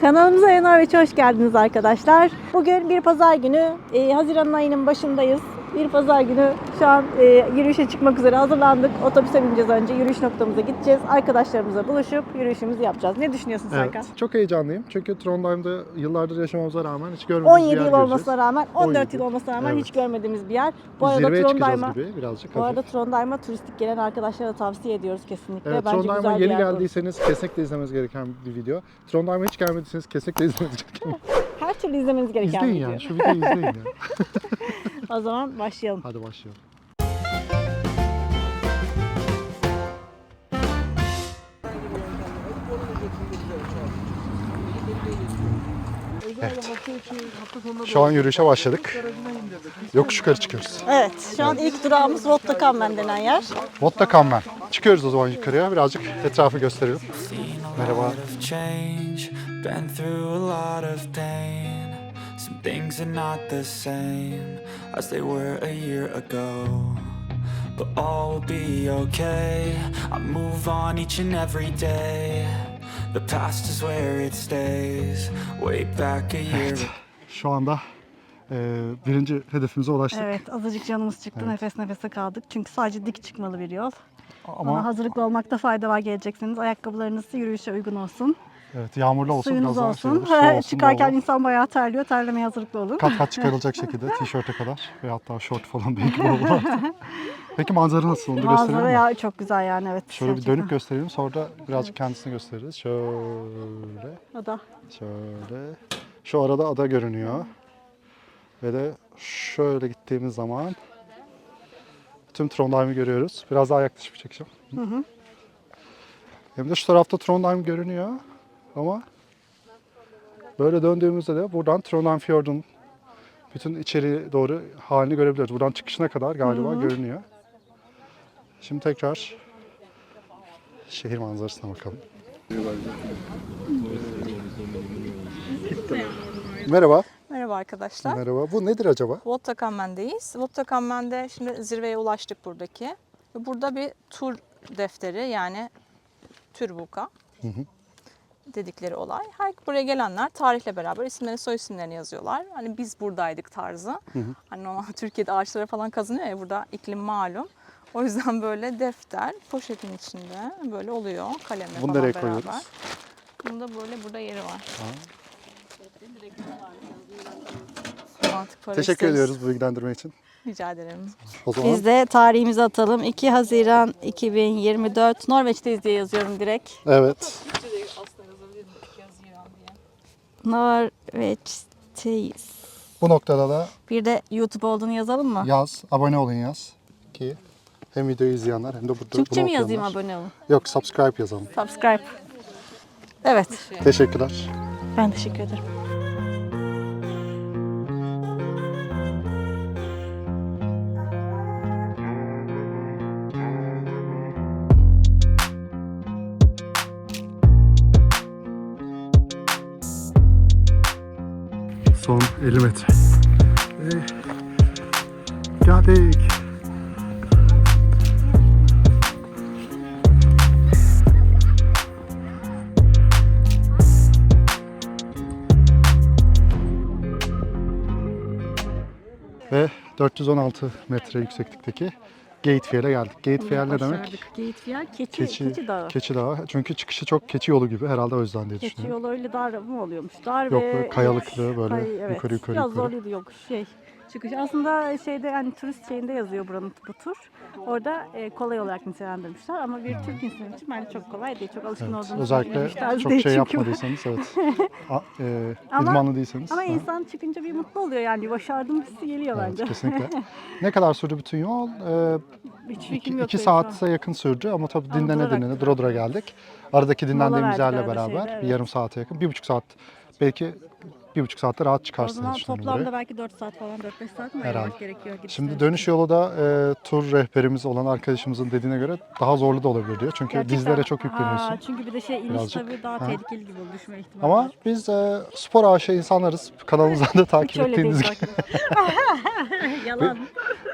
Kanalımıza Yanar ve hoş geldiniz arkadaşlar. Bugün bir pazar günü, e, Haziran ayının başındayız. Bir pazar günü şu an e, yürüyüşe çıkmak üzere hazırlandık. Otobüse bineceğiz önce, yürüyüş noktamıza gideceğiz. Arkadaşlarımızla buluşup yürüyüşümüzü yapacağız. Ne düşünüyorsun Serkan? Evet, çok heyecanlıyım çünkü Trondheim'de yıllardır yaşamamıza rağmen hiç görmediğimiz 17 bir yer yıl göreceğiz. olmasına rağmen, 14 17 yıl olmasına rağmen Evet. hiç görmediğimiz bir yer. Bu arada Zirveye çıkacağız Trondheim'a gibi birazcık bu arada. Trondheim'a turistik gelen arkadaşlara tavsiye ediyoruz kesinlikle. Evet, Bence Trondheim'a bir yeni geldiyseniz kesinlikle izlemeniz gereken bir video. Trondheim'a hiç gelmediyseniz kesinlikle izlemeniz gereken Her türlü izlemeniz gereken İzleyin video. yani, şu videoyu izleyin ya. O zaman başlayalım. Hadi başlayalım. Evet. Şu an yürüyüşe başladık. Yokuş yukarı çıkıyoruz. Evet, şu an ilk durağımız Rotterdam denen yer. Vottakammen. Çıkıyoruz o zaman yukarıya. Birazcık etrafı gösterelim. Merhaba. Some things are not the same as they were a year ago. But all will be okay. I move on each and every day. The past is where it stays. Way back a year ago. Şu anda e, birinci hedefimize ulaştık. Evet, azıcık canımız çıktı, nefes nefese kaldık. Çünkü sadece dik çıkmalı bir yol. Ama, Ama hazırlıklı olmakta fayda var geleceksiniz. Ayakkabılarınız yürüyüşe uygun olsun. Evet, yağmurlu olsun Suyunuz biraz olsun. olur, su olsun, Çıkarken insan bayağı terliyor. Terlemeye hazırlıklı olun. kat kat çıkarılacak şekilde tişörte kadar ve hatta şort falan belki artık. Peki manzara nasıl onu Manzara mi? ya çok güzel yani evet. Şöyle bir gerçekten. dönüp gösterelim sonra da birazcık kendisini gösteririz. Şöyle, O da. şöyle. Şu arada ada görünüyor. Ve de şöyle gittiğimiz zaman tüm Trondheim'i görüyoruz. Biraz daha yaklaşıp çekeceğim. Hem de şu tarafta Trondheim görünüyor ama böyle döndüğümüzde de buradan Trondheim Fjord'un bütün içeri doğru halini görebiliyoruz. Buradan çıkışına kadar galiba görünüyor. Şimdi tekrar şehir manzarasına bakalım. Merhaba. Merhaba arkadaşlar. Merhaba. Bu nedir acaba? Vottakammen'deyiz. Vottakammen'de şimdi zirveye ulaştık buradaki. Burada bir tur defteri yani Türbuka dedikleri olay. Her buraya gelenler tarihle beraber isimlerini soy isimlerini yazıyorlar. Hani biz buradaydık tarzı. Hani normal Türkiye'de ağaçlara falan kazınıyor ya burada iklim malum. O yüzden böyle defter poşetin içinde böyle oluyor kalemle Bunu falan nereye beraber. koyuyoruz? Bunda böyle burada yeri var. Para Teşekkür isteriz. ediyoruz bu bilgilendirme için. Rica ederim. O zaman Biz de tarihimizi atalım. 2 Haziran 2024. Norveç'teyiz diye yazıyorum direkt. evet. Norveç'teyiz. Bu noktada da Bir de YouTube olduğunu yazalım mı? yaz, abone olun yaz ki hem videoyu izleyenler hem de burada Türkçe mi yazayım abone olun? Yok, subscribe yazalım. Subscribe. Evet. Teşekkürler. Ben teşekkür ederim. 50 metre. Ve geldik. Ve 416 metre yükseklikteki Gatefield'e geldik. Gatefjell ne demek? Gatefjell keçi, Keçi, keçi dağı. Keçi Dağı. Çünkü çıkışı çok keçi yolu gibi herhalde o yüzden diye Keçi düşünüyorum. yolu öyle dar mı oluyormuş? Dar Yok, ve böyle kayalıklı, böyle Kay- evet. yukarı yukarı Biraz yukarı. zorluydu yok şey. Çıkış. Aslında şeyde hani turist şeyinde yazıyor buranın bu tur. Orada e, kolay olarak nitelendirmişler ama bir Türk insanı için bence çok kolay değil. Çok alışkın Evet, olduğunu özellikle çok şey yapmadıysanız evet. A, e, Ama- idmanlı değilseniz. Ama ha, insan çıkınca bir mutlu oluyor yani. Başardım hissi geliyor evet, bence. kesinlikle. ne kadar sürdü bütün yol? E, Hiç iki, iki saate yakın sürdü ama tabii Ama dinlene durarak. dinlene dura dura geldik. Aradaki dinlendiğimiz yerle beraber şeyde, bir evet. yarım saate yakın. Bir buçuk saat belki bir buçuk saatte rahat O çıkarsınız zaman düşünüyorum toplamda buraya. belki 4 saat falan 4-5 saat mi ayırmak gerekiyor? gidişte? Şimdi dönüş yolu da e, tur rehberimiz olan arkadaşımızın dediğine göre daha zorlu da olabilir diyor. Çünkü Gerçekten- dizlere çok yükleniyorsun. Ha, çünkü bir de şey iniş Birazcık. tabii daha Ha. tehlikeli gibi düşme ihtimali Ama var. biz e, spor aşığı insanlarız. Kanalımızdan da takip ettiğiniz gibi. Yalan.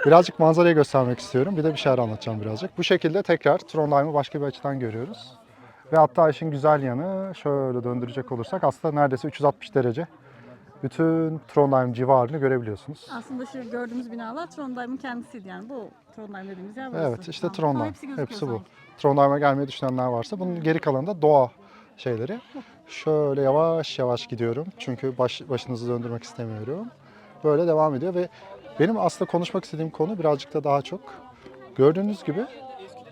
Birazcık manzarayı göstermek istiyorum. Bir de bir şeyler anlatacağım birazcık. Bu şekilde tekrar Trondheim'ı başka bir açıdan görüyoruz. Ve hatta işin güzel yanı şöyle döndürecek olursak aslında neredeyse 360 derece bütün Trondheim civarını görebiliyorsunuz. Aslında şu gördüğümüz binalar Trondheim'in kendisiydi yani bu Trondheim dediğimiz yer burası. Evet işte. Trondheim. Ama hepsi, Hepsi bu. Trondheim'e gelmeyi düşünenler varsa bunun geri kalanı da doğa şeyleri. Şöyle yavaş yavaş gidiyorum. Çünkü baş, başınızı döndürmek istemiyorum. Böyle devam ediyor ve benim aslında konuşmak istediğim konu birazcık da daha çok gördüğünüz gibi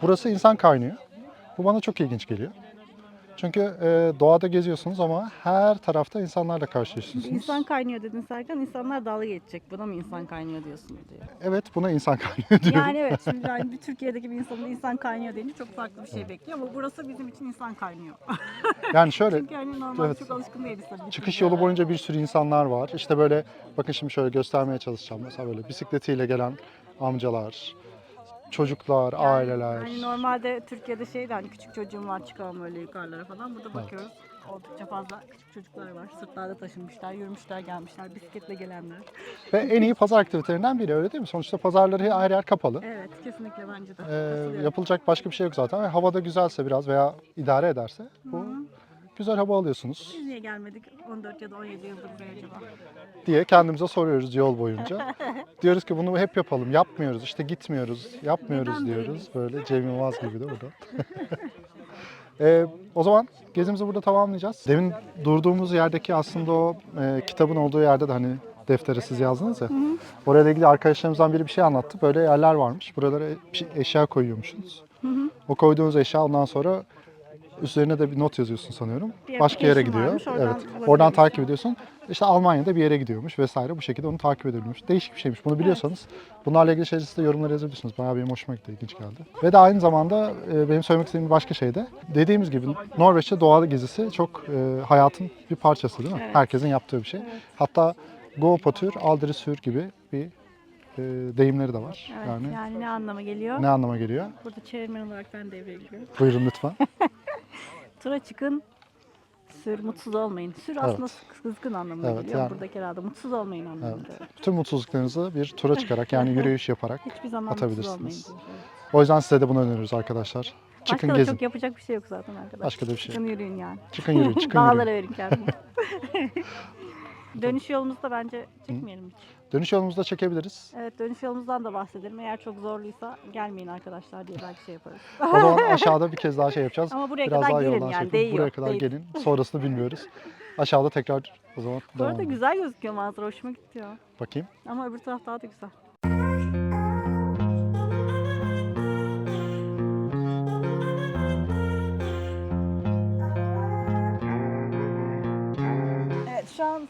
burası insan kaynıyor. Bu bana çok ilginç geliyor. Çünkü e, doğada geziyorsunuz ama her tarafta insanlarla karşılaşıyorsunuz. İnsan kaynıyor dedin Serkan. İnsanlar dalga geçecek. Buna mı insan kaynıyor diyorsun diyor. Evet buna insan kaynıyor diyorum. Yani evet şimdi yani bir Türkiye'deki bir insanın insan kaynıyor deyince çok farklı bir şey bekliyor ama burası bizim için insan kaynıyor. Yani şöyle Çünkü hani normalde Evet. çok alışkın değiliz tabii. Çıkış yolu boyunca bir sürü insanlar var. İşte böyle bakın şimdi şöyle göstermeye çalışacağım. Mesela böyle bisikletiyle gelen amcalar, çocuklar, aileler. Hani normalde Türkiye'de şeydi hani küçük çocuğum var çıkalım öyle yukarılara falan. Burada bakıyoruz oldukça fazla küçük çocuklar var. Sırtlarda taşınmışlar, yürümüşler, gelmişler, bisikletle gelenler. Ve en iyi pazar aktivitelerinden biri öyle değil mi? Sonuçta pazarları her yer kapalı. Evet kesinlikle bence de. Ee, Katılıyorum. yapılacak başka bir şey yok zaten. Ve havada güzelse biraz veya idare ederse bu güzel hava alıyorsunuz Biz niye gelmedik 14 ya da 17 yıldır buraya acaba? diye kendimize soruyoruz yol boyunca. Diyoruz ki bunu hep yapalım. Yapmıyoruz. işte gitmiyoruz. Yapmıyoruz Neden diyoruz. Böyle Cem Yılmaz gibi de burada. Ee, o zaman gezimizi burada tamamlayacağız. Demin durduğumuz yerdeki aslında o e, kitabın olduğu yerde de hani deftere siz yazdınız ya. Orayla ilgili arkadaşlarımızdan biri bir şey anlattı. Böyle yerler varmış. Buralara bir şey- eşya koyuyormuşsunuz. O koyduğunuz eşya ondan sonra üzerine de bir not yazıyorsun sanıyorum. Bir Başka yere gidiyor. varmış, oradan evet. Oradan takip ediyorsun. İşte Almanya'da bir yere gidiyormuş vesaire. Bu şekilde onu takip edebiliyormuş. Değişik bir şeymiş. Bunu biliyorsanız bunlarla ilgili şeyleri de yorumlara yazabilirsiniz. Bayağı benim hoşuma gitti, ilginç geldi. Ve de aynı zamanda e, benim söylemek istediğim bir başka şey de dediğimiz gibi Norveç'te doğa gezisi çok e, hayatın bir parçası değil mi? Evet. Herkesin yaptığı bir şey. Hatta Go på tur, aldrig sur gibi bir e, deyimleri de var. Evet, yani yani, ne anlama geliyor? ne anlama geliyor? Burada çevirmen olarak ben devreye giriyorum. Buyurun lütfen. Tura çıkın, sür, mutsuz olmayın. Sür aslında Evet. kızgın anlamına Evet, geliyor yani- buradaki herhalde. Mutsuz olmayın anlamında. Bütün mutsuzluklarınızı bir tura çıkarak yani yürüyüş yaparak Hiçbir zaman mutsuz olmayın. Atabilirsiniz. diyor. Evet. O yüzden size de bunu öneriyoruz arkadaşlar. Çıkın Başka da gezin. çok yapacak bir şey yok zaten arkadaşlar. Başka da bir şey Çıkın yürüyün yani. Çıkın yürüyün, çıkın Dağlara yürüyün. verin kendini. Dönüş yolumuzda bence çekmeyelim hiç. Dönüş yolumuzda çekebiliriz. Evet dönüş yolumuzdan da bahsedelim. Eğer çok zorluysa gelmeyin arkadaşlar diye belki şey yaparız. O zaman aşağıda bir kez daha şey yapacağız. Ama buraya Biraz kadar daha gelin yoldan şey yani, yapıp değiyor, Buraya kadar değil. gelin. Sonrasını bilmiyoruz. Aşağıda tekrar o zaman Bu devam arada edelim. güzel gözüküyor manzara. Hoşuma gitti ya. Bakayım. Ama öbür taraf daha da güzel. Şu an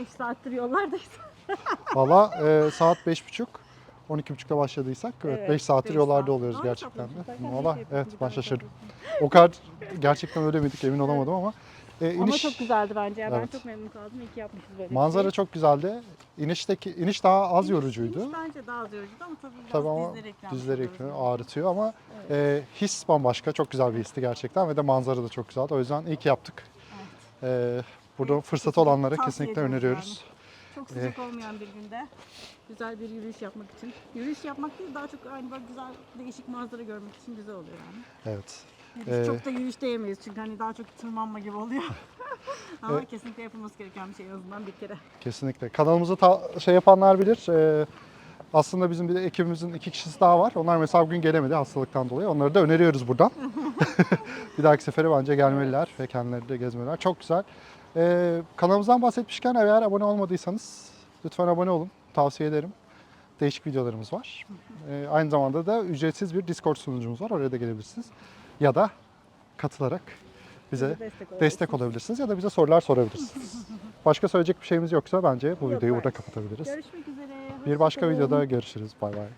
5 saattir yollardayız. Valla e, saat 5.30. 12.30'da başladıysak evet, Evet, 5 saattir beş yollarda saat. oluyoruz Doğru gerçekten de. Valla evet ben şaşırdım. O kadar gerçekten öyle miydik emin olamadım ama e, Ama iniş çok güzeldi bence. Evet. Ben çok memnun kaldım. İyi ki yapmışız böyle bir manzara şey. çok güzeldi. İnişteki iniş daha az yorucuydu. İniş bence daha az yorucuydu ama tabii biraz Tabii ama dizleri ekran dizleri ekranı ağrıtıyor ama e, his bambaşka. Çok güzel bir histi gerçekten ve de manzara da çok güzeldi. O yüzden iyi ki yaptık. E, burada Evet, fırsatı olanlara kesinlikle öneriyoruz. Çok sıcak olmayan bir günde güzel bir yürüyüş yapmak için. Yürüyüş yapmak değil daha çok aynı böyle güzel değişik manzara görmek için güzel oluyor yani. Evet. Yürüyüş Ee, çok da yürüyüş diyemeyiz çünkü hani daha çok tırmanma gibi oluyor. Ama Evet. kesinlikle yapılması gereken bir şey en azından bir kere. Kesinlikle. Kanalımızı ta- şey yapanlar bilir. e, aslında bizim bir de ekibimizin iki kişisi daha var. Onlar mesela bugün gelemedi hastalıktan dolayı. Onları da öneriyoruz buradan. bir dahaki sefere bence gelmeliler ve kendileri de gezmeliler. Çok güzel. E, kanalımızdan bahsetmişken eğer abone olmadıysanız lütfen abone olun. Tavsiye ederim. Değişik videolarımız var. E, aynı zamanda da ücretsiz bir Discord sunucumuz var. Oraya da gelebilirsiniz. Ya da katılarak bize destek olabilirsiniz. destek olabilirsiniz ya da bize sorular sorabilirsiniz. Başka söyleyecek bir şeyimiz yoksa bence bu Yok videoyu burada kapatabiliriz. Görüşmek üzere. Bir başka videoda görüşürüz. Bay bay.